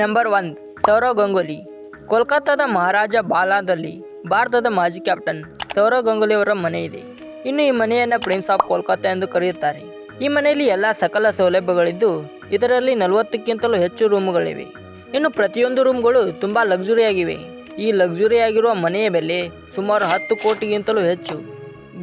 Number one, Sourav Ganguly. ಕೋಲ್ಕತ್ತಾದ ಮಹಾರಾಜ ಬಾಲಾದಲ್ಲಿ ಭಾರತದ ಮಾಜಿ ಕ್ಯಾಪ್ಟನ್ ಸೌರವ್ ಗಂಗೂಲಿ ಅವರ ಮನೆ ಇದೆ. ಇನ್ನು ಈ ಮನೆಯನ್ನು ಪ್ರಿನ್ಸ್ ಆಫ್ ಕೋಲ್ಕತ್ತಾ ಎಂದು ಕರೆಯುತ್ತಾರೆ. ಈ ಮನೆಯಲ್ಲಿ ಎಲ್ಲ ಸಕಲ ಸೌಲಭ್ಯಗಳಿದ್ದು ಇದರಲ್ಲಿ ನಲವತ್ತಕ್ಕಿಂತಲೂ ಹೆಚ್ಚು ರೂಮುಗಳಿವೆ ಇನ್ನು ಪ್ರತಿಯೊಂದು ರೂಮ್ಗಳು ತುಂಬ ಲಕ್ಸುರಿಯಾಗಿವೆ ಈ ಲಕ್ಸುರಿಯಾಗಿರುವ ಮನೆಯ ಬೆಲೆ ಸುಮಾರು ಹತ್ತು ಕೋಟಿಗಿಂತಲೂ ಹೆಚ್ಚು.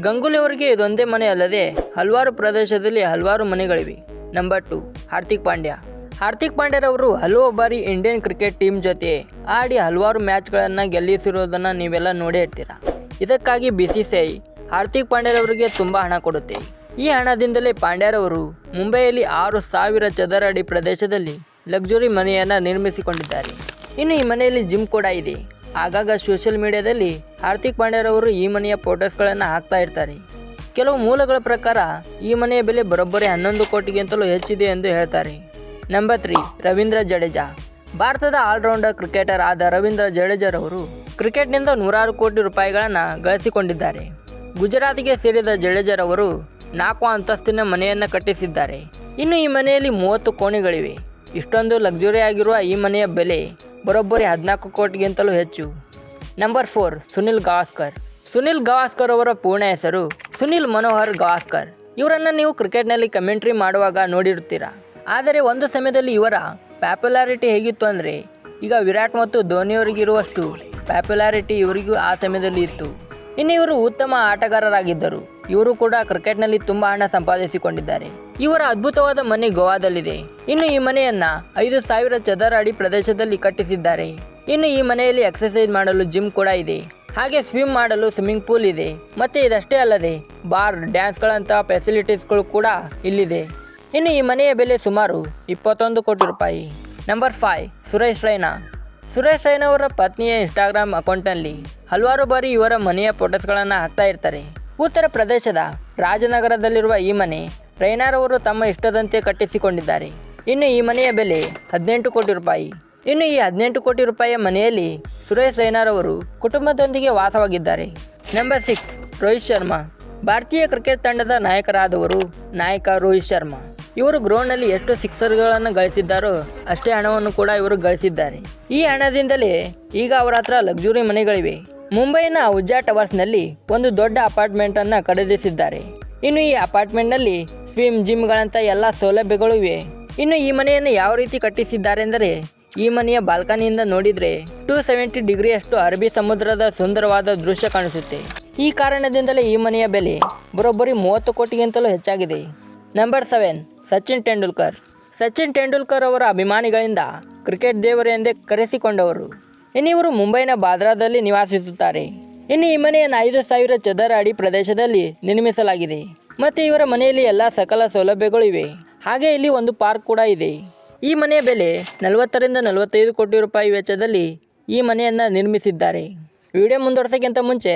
ಗಂಗೂಲಿ ಅವರಿಗೆ ಇದೊಂದೇ ಮನೆ ಅಲ್ಲದೆ ಹಲವಾರು ಪ್ರದೇಶದಲ್ಲಿ ಹಲವಾರು ಮನೆಗಳಿವೆ. Number two, Hardik Pandya. Hardik ಪಾಂಡ್ಯರವರು ಹಲವು ಬಾರಿ ಇಂಡಿಯನ್ ಕ್ರಿಕೆಟ್ ಟೀಮ್ ಜೊತೆ ಆಡಿ ಹಲವಾರು ಮ್ಯಾಚ್ಗಳನ್ನು ಗೆಲ್ಲಿಸಿರೋದನ್ನು ನೀವೆಲ್ಲ ನೋಡೇ ಇರ್ತೀರಾ? ಇದಕ್ಕಾಗಿ B C C I Hardik ಪಾಂಡ್ಯರವರಿಗೆ ತುಂಬ ಹಣ ಕೊಡುತ್ತೆ ಈ ಹಣದಿಂದಲೇ ಪಾಂಡ್ಯರವರು ಮುಂಬೈಯಲ್ಲಿ ಆರು ಸಾವಿರ ಚದರ ಅಡಿ ಪ್ರದೇಶದಲ್ಲಿ ಲಕ್ಸುರಿ ಮನೆಯನ್ನು ನಿರ್ಮಿಸಿಕೊಂಡಿದ್ದಾರೆ. ಇನ್ನು ಈ ಮನೆಯಲ್ಲಿ ಜಿಮ್ ಕೂಡ ಇದೆ. ಆಗಾಗ ಸೋಷಿಯಲ್ ಮೀಡಿಯಾದಲ್ಲಿ ಹಾರ್ದಿಕ್ ಪಾಂಡ್ಯರವರು ಈ ಮನೆಯ ಫೋಟೋಸ್ಗಳನ್ನು ಹಾಕ್ತಾ ಇರ್ತಾರೆ. ಕೆಲವು ಮೂಲಗಳ ಪ್ರಕಾರ ಈ ಮನೆಯ ಬೆಲೆ ಬರೋಬ್ಬರಿ ಹನ್ನೊಂದು ಕೋಟಿಗಿಂತಲೂ ಹೆಚ್ಚಿದೆ ಎಂದು ಹೇಳ್ತಾರೆ. Number three Ravindra Jadeja. ಭಾರತದ ಆಲ್ರೌಂಡರ್ ಕ್ರಿಕೆಟರ್ ಆದ ರವೀಂದ್ರ ಜಡೇಜರವರು ಕ್ರಿಕೆಟ್ನಿಂದ ನೂರಾರು ಕೋಟಿ ರೂಪಾಯಿಗಳನ್ನು ಗಳಿಸಿಕೊಂಡಿದ್ದಾರೆ. ಗುಜರಾತ್ಗೆ ಸೇರಿದ ಜಡೇಜರವರು ನಾಲ್ಕು ಅಂತಸ್ತಿನ ಮನೆಯನ್ನು ಕಟ್ಟಿಸಿದ್ದಾರೆ. ಇನ್ನು ಈ ಮನೆಯಲ್ಲಿ ಮೂವತ್ತು ಕೋಣೆಗಳಿವೆ. ಇಷ್ಟೊಂದು ಲಕ್ಸುರಿ ಆಗಿರುವ ಈ ಮನೆಯ ಬೆಲೆ ಬರೋಬ್ಬರಿ ಹದಿನಾಲ್ಕು ಕೋಟಿಗಿಂತಲೂ ಹೆಚ್ಚು. Number four Sunil Gavaskar. Sunil Gavaskar ಅವರ ಪೂರ್ಣ ಹೆಸರು ಸುನಿಲ್ ಮನೋಹರ್ ಗವಾಸ್ಕರ್. ಇವರನ್ನು ನೀವು ಕ್ರಿಕೆಟ್ನಲ್ಲಿ ಕಮೆಂಟ್ರಿ ಮಾಡುವಾಗ ನೋಡಿರ್ತೀರಾ ಆದರೆ ಒಂದು ಸಮಯದಲ್ಲಿ ಇವರ ಪ್ಯಾಪ್ಯುಲಾರಿಟಿ ಹೇಗಿತ್ತು ಅಂದರೆ, ಈಗ ವಿರಾಟ್ ಮತ್ತು ಧೋನಿಯವರಿಗಿರುವಷ್ಟು ಪ್ಯಾಪ್ಯುಲಾರಿಟಿ ಇವರಿಗೂ ಆ ಸಮಯದಲ್ಲಿ ಇತ್ತು. ಇನ್ನು ಇವರು ಉತ್ತಮ ಆಟಗಾರರಾಗಿದ್ದರು. ಇವರು ಕೂಡ ಕ್ರಿಕೆಟ್ನಲ್ಲಿ ತುಂಬ ಹಣ ಸಂಪಾದಿಸಿಕೊಂಡಿದ್ದಾರೆ. ಇವರ ಅದ್ಭುತವಾದ ಮನೆ ಗೋವಾದಲ್ಲಿದೆ. ಇನ್ನು ಈ ಮನೆಯನ್ನ ಐದು ಸಾವಿರ ಚದರ ಅಡಿ ಪ್ರದೇಶದಲ್ಲಿ ಕಟ್ಟಿಸಿದ್ದಾರೆ. ಇನ್ನು ಈ ಮನೆಯಲ್ಲಿ ಎಕ್ಸರ್ಸೈಜ್ ಮಾಡಲು ಜಿಮ್ ಕೂಡ ಇದೆ. ಹಾಗೆ ಸ್ವಿಮ್ ಮಾಡಲು ಸ್ವಿಮ್ಮಿಂಗ್ ಪೂಲ್ ಇದೆ. ಮತ್ತೆ ಇದಷ್ಟೇ ಅಲ್ಲದೆ ಬಾರ್, ಡ್ಯಾನ್ಸ್ಗಳಂತಹ ಫೆಸಿಲಿಟೀಸ್ಗಳು ಕೂಡ ಇಲ್ಲಿದೆ. ಇನ್ನು ಈ ಮನೆಯ ಬೆಲೆ ಸುಮಾರು ಇಪ್ಪತ್ತೊಂದು ಕೋಟಿ ರೂಪಾಯಿ. Number five Suresh Raina. Suresh Raina ಅವರ ಪತ್ನಿಯ ಇನ್ಸ್ಟಾಗ್ರಾಮ್ ಅಕೌಂಟ್ನಲ್ಲಿ ಹಲವಾರು ಬಾರಿ ಇವರ ಮನೆಯ ಫೋಟೋಸ್ಗಳನ್ನು ಹಾಕ್ತಾ ಇರ್ತಾರೆ. ಉತ್ತರ ಪ್ರದೇಶದ ರಾಜನಗರದಲ್ಲಿರುವ ಈ ಮನೆ ರೈನಾರವರು ತಮ್ಮ ಇಷ್ಟದಂತೆ ಕಟ್ಟಿಸಿಕೊಂಡಿದ್ದಾರೆ. ಇನ್ನು ಈ ಮನೆಯ ಬೆಲೆ ಹದಿನೆಂಟು ಕೋಟಿ ರೂಪಾಯಿ. ಇನ್ನು ಈ ಹದಿನೆಂಟು ಕೋಟಿ ರೂಪಾಯಿಯ ಮನೆಯಲ್ಲಿ ಸುರೇಶ್ ರೈನಾರವರು ಕುಟುಂಬದೊಂದಿಗೆ ವಾಸವಾಗಿದ್ದಾರೆ. Number six Rohit Sharma. ಭಾರತೀಯ ಕ್ರಿಕೆಟ್ ತಂಡದ ನಾಯಕರಾದವರು ನಾಯಕ ರೋಹಿತ್ ಶರ್ಮಾ. ಇವರು ಗ್ರೌಂಡ್ನಲ್ಲಿ ಎಷ್ಟು ಸಿಕ್ಸರ್ಗಳನ್ನು ಗಳಿಸಿದ್ದಾರೋ ಅಷ್ಟೇ ಹಣವನ್ನು ಕೂಡ ಇವರು ಗಳಿಸಿದ್ದಾರೆ. ಈ ಹಣದಿಂದಲೇ ಈಗ ಅವರ ಹತ್ರ ಲಕ್ಸುರಿ ಮನೆಗಳಿವೆ. ಮುಂಬೈನ ಉಜ್ಜಾ ಟವರ್ಸ್ನಲ್ಲಿ ಒಂದು ದೊಡ್ಡ ಅಪಾರ್ಟ್ಮೆಂಟನ್ನು ಖರೀದಿಸಿದ್ದಾರೆ. ಇನ್ನು ಈ ಅಪಾರ್ಟ್ಮೆಂಟ್ನಲ್ಲಿ ಸ್ವಿಮ್ ಜಿಮ್ಗಳಂಥ ಎಲ್ಲ ಸೌಲಭ್ಯಗಳು ಇವೆ. ಇನ್ನು ಈ ಮನೆಯನ್ನು ಯಾವ ರೀತಿ ಕಟ್ಟಿಸಿದ್ದಾರೆ ಅಂದರೆ ಈ ಮನೆಯ ಬಾಲ್ಕನಿಯಿಂದ ನೋಡಿದರೆ ಟೂ ಸೆವೆಂಟಿ ಡಿಗ್ರಿಯಷ್ಟು ಅರಬಿ ಸಮುದ್ರದ ಸುಂದರವಾದ ದೃಶ್ಯ ಕಾಣಿಸುತ್ತೆ. ಈ ಕಾರಣದಿಂದಲೇ ಈ ಮನೆಯ ಬೆಲೆ ಬರೋಬ್ಬರಿ ಮೂವತ್ತು ಕೋಟಿಗಿಂತಲೂ ಹೆಚ್ಚಾಗಿದೆ. Number seven. ಸಚಿನ್ ತೆಂಡೂಲ್ಕರ್. ಸಚಿನ್ ತೆಂಡೂಲ್ಕರ್ ಅವರ ಅಭಿಮಾನಿಗಳಿಂದ ಕ್ರಿಕೆಟ್ ದೇವರು ಎಂದೇ ಕರೆಸಿಕೊಂಡವರು. ಇನ್ನು ಇವರು ಮುಂಬೈನ ಬಾದ್ರಾದಲ್ಲಿ ನಿವಾಸಿಸುತ್ತಾರೆ. ಇನ್ನು ಈ ಮನೆಯನ್ನು ಐದು ಸಾವಿರ ಚದರ ಅಡಿ ಪ್ರದೇಶದಲ್ಲಿ ನಿರ್ಮಿಸಲಾಗಿದೆ. ಮತ್ತು ಇವರ ಮನೆಯಲ್ಲಿ ಎಲ್ಲ ಸಕಲ ಸೌಲಭ್ಯಗಳು ಇವೆ. ಹಾಗೆ ಇಲ್ಲಿ ಒಂದು ಪಾರ್ಕ್ ಕೂಡ ಇದೆ. ಈ ಮನೆಯ ಬೆಲೆ ನಲವತ್ತರಿಂದ ನಲವತ್ತೈದು ಕೋಟಿ ರೂಪಾಯಿ ವೆಚ್ಚದಲ್ಲಿ ಈ ಮನೆಯನ್ನು ನಿರ್ಮಿಸಿದ್ದಾರೆ. ವಿಡಿಯೋ ಮುಂದುವರ್ಸೋಕ್ಕಿಂತ ಮುಂಚೆ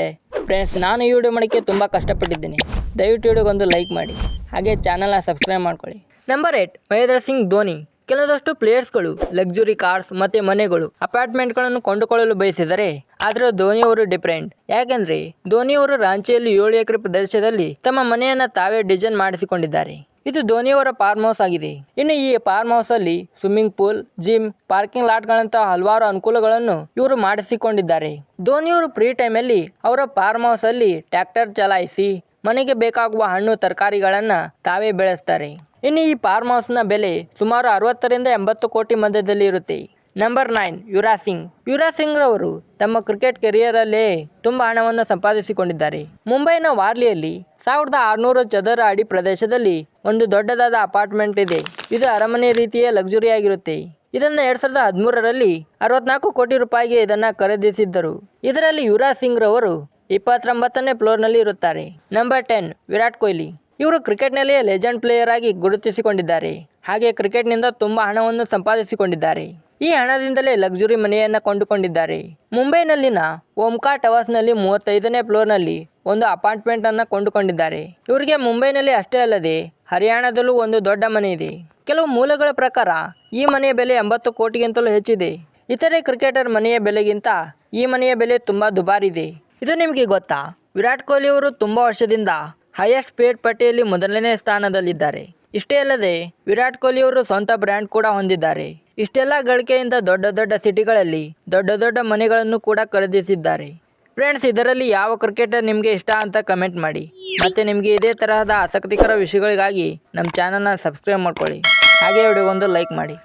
ಫ್ರೆಂಡ್ಸ್ ನಾನು ಈ ವಿಡಿಯೋ ಮಾಡೋಕ್ಕೆ ತುಂಬ ಕಷ್ಟಪಟ್ಟಿದ್ದೀನಿ. ದಯವಿಟ್ಟು ವಿಡಿಯೋಗೊಂದು ಲೈಕ್ ಮಾಡಿ. ಹಾಗೆ ಚಾನಲ್ನ ಸಬ್ಸ್ಕ್ರೈಬ್ ಮಾಡ್ಕೊಳ್ಳಿ. Number eight Mahendra Singh Dhoni. ಕೆಲವಷ್ಟು ಪ್ಲೇಯರ್ಸ್ಗಳು ಲಕ್ಸುರಿ ಕಾರ್ಸ್ ಮತ್ತು ಮನೆಗಳು ಅಪಾರ್ಟ್ಮೆಂಟ್ಗಳನ್ನು ಕೊಂಡುಕೊಳ್ಳಲು ಬಯಸಿದರೆ ಆದರೆ ಧೋನಿಯವರು ಡಿಫ್ರೆಂಟ್ ಯಾಕೆಂದರೆ ಧೋನಿಯವರು ರಾಂಚಿಯಲ್ಲಿ ಏಳು ಎಕರೆ ಪ್ರದೇಶದಲ್ಲಿ ತಮ್ಮ ಮನೆಯನ್ನು ತಾವೇ ಡಿಸೈನ್ ಮಾಡಿಸಿಕೊಂಡಿದ್ದಾರೆ. ಇದು ಧೋನಿಯವರ ಫಾರ್ಮ್ ಹೌಸ್ ಆಗಿದೆ. ಇನ್ನು ಈ ಫಾರ್ಮ್ ಹೌಸ್ ಅಲ್ಲಿ ಸ್ವಿಮ್ಮಿಂಗ್ ಪೂಲ್ ಜಿಮ್ ಪಾರ್ಕಿಂಗ್ ಲಾಟ್ಗಳಂತಹ ಹಲವಾರು ಅನುಕೂಲಗಳನ್ನು ಇವರು ಮಾಡಿಸಿಕೊಂಡಿದ್ದಾರೆ. ಧೋನಿಯವರು ಫ್ರೀ ಟೈಮ್ ಅಲ್ಲಿ ಅವರ ಫಾರ್ಮ್ ಹೌಸ್ ಅಲ್ಲಿ ಟ್ರ್ಯಾಕ್ಟರ್ ಚಲಾಯಿಸಿ, ಮನೆಗೆ ಬೇಕಾಗುವ ಹಣ್ಣು, ತರಕಾರಿಗಳನ್ನ ತಾವೇ ಬೆಳೆಸ್ತಾರೆ. ಇನ್ನು ಈ ಫಾರ್ಮ್ ಹೌಸ್ನ ಬೆಲೆ ಸುಮಾರು ಅರವತ್ತರಿಂದ ಎಂಬತ್ತು ಕೋಟಿ ಮಧ್ಯದಲ್ಲಿ ಇರುತ್ತೆ. ನಂಬರ್ ನೈನ್ ಯುವರಾಜ್ ಸಿಂಗ್ ಯುವರಾಜ್ ಸಿಂಗ್ ರವರು ತಮ್ಮ ಕ್ರಿಕೆಟ್ ಕೆರಿಯರಲ್ಲೇ ತುಂಬಾ ಹಣವನ್ನು ಸಂಪಾದಿಸಿಕೊಂಡಿದ್ದಾರೆ. ಮುಂಬೈನ ವಾರ್ಲಿಯಲ್ಲಿ ಸಾವಿರದ ಆರುನೂರು ಚದರ ಅಡಿ ಪ್ರದೇಶದಲ್ಲಿ ಒಂದು ದೊಡ್ಡದಾದ ಅಪಾರ್ಟ್ಮೆಂಟ್ ಇದೆ. ಇದು ಅರಮನೆ ರೀತಿಯ ಲಕ್ಸುರಿ ಆಗಿರುತ್ತೆ. ಇದನ್ನು ಎರಡ್ ಸಾವಿರದ ಹದಿಮೂರರಲ್ಲಿ ಅರವತ್ನಾಲ್ಕು ಕೋಟಿ ರೂಪಾಯಿಗೆ ಇದನ್ನು ಖರೀದಿಸಿದ್ದರು. ಇದರಲ್ಲಿ ಯುವರಾಜ್ ಸಿಂಗ್ ರವರು ಇಪ್ಪತ್ತೊಂಬತ್ತನೇ ಫ್ಲೋರ್ನಲ್ಲಿ ಇರುತ್ತಾರೆ. Number ten Virat Kohli. ಇವರು ಕ್ರಿಕೆಟ್ನಲ್ಲಿ ಲೆಜೆಂಡ್ ಪ್ಲೇಯರ್ ಆಗಿ ಗುರುತಿಸಿಕೊಂಡಿದ್ದಾರೆ. ಹಾಗೆ ಕ್ರಿಕೆಟ್ನಿಂದ ತುಂಬ ಹಣವನ್ನು ಸಂಪಾದಿಸಿಕೊಂಡಿದ್ದಾರೆ. ಈ ಹಣದಿಂದಲೇ ಲಕ್ಸುರಿ ಮನೆಯನ್ನು ಕೊಂಡುಕೊಂಡಿದ್ದಾರೆ. ಮುಂಬೈನಲ್ಲಿನ ಓಂಕಾ ಟವರ್ಸ್ನಲ್ಲಿ ಮೂವತ್ತೈದನೇ ಫ್ಲೋರ್ನಲ್ಲಿ ಒಂದು ಅಪಾರ್ಟ್ಮೆಂಟ್ ಅನ್ನು ಕೊಂಡುಕೊಂಡಿದ್ದಾರೆ. ಇವರಿಗೆ ಮುಂಬೈನಲ್ಲಿ ಅಷ್ಟೇ ಅಲ್ಲದೆ ಹರಿಯಾಣದಲ್ಲೂ ಒಂದು ದೊಡ್ಡ ಮನೆ ಇದೆ. ಕೆಲವು ಮೂಲಗಳ ಪ್ರಕಾರ ಈ ಮನೆಯ ಬೆಲೆ ಎಂಬತ್ತು ಕೋಟಿಗಿಂತಲೂ ಹೆಚ್ಚಿದೆ. ಇತರೆ ಕ್ರಿಕೆಟರ್ ಮನೆಯ ಬೆಲೆಗಿಂತ ಈ ಮನೆಯ ಬೆಲೆ ತುಂಬ ದುಬಾರಿದೆ. ಇದು ನಿಮಗೆ ಗೊತ್ತಾ? ವಿರಾಟ್ ಕೊಹ್ಲಿ ಅವರು ತುಂಬ ವರ್ಷದಿಂದ ಹೈಯೆಸ್ಟ್ ಪೇಡ್ ಪಟ್ಟಿಯಲ್ಲಿ ಮೊದಲನೇ ಸ್ಥಾನದಲ್ಲಿದ್ದಾರೆ. ಇಷ್ಟೇ ಅಲ್ಲದೆ, ವಿರಾಟ್ ಕೊಹ್ಲಿ ಅವರು ಸ್ವಂತ ಬ್ರ್ಯಾಂಡ್ ಕೂಡ ಹೊಂದಿದ್ದಾರೆ. ಇಷ್ಟೆಲ್ಲ ಗಳಿಕೆಯಿಂದ ದೊಡ್ಡ ದೊಡ್ಡ ಸಿಟಿಗಳಲ್ಲಿ ದೊಡ್ಡ ದೊಡ್ಡ ಮನೆಗಳನ್ನು ಕೂಡ ಖರೀದಿಸಿದ್ದಾರೆ. ಫ್ರೆಂಡ್ಸ್, ಇದರಲ್ಲಿ ಯಾವ ಕ್ರಿಕೆಟರ್ ನಿಮಗೆ ಇಷ್ಟ ಅಂತ ಕಮೆಂಟ್ ಮಾಡಿ. ಮತ್ತು ನಿಮಗೆ ಇದೇ ತರಹದ ಆಸಕ್ತಿಕರ ವಿಷಯಗಳಿಗಾಗಿ ನಮ್ಮ ಚಾನಲ್ನ ಸಬ್ಸ್ಕ್ರೈಬ್ ಮಾಡ್ಕೊಳ್ಳಿ. ಹಾಗೆ ವಿಡಿಯೋಗೊಂದು ಲೈಕ್ ಮಾಡಿ.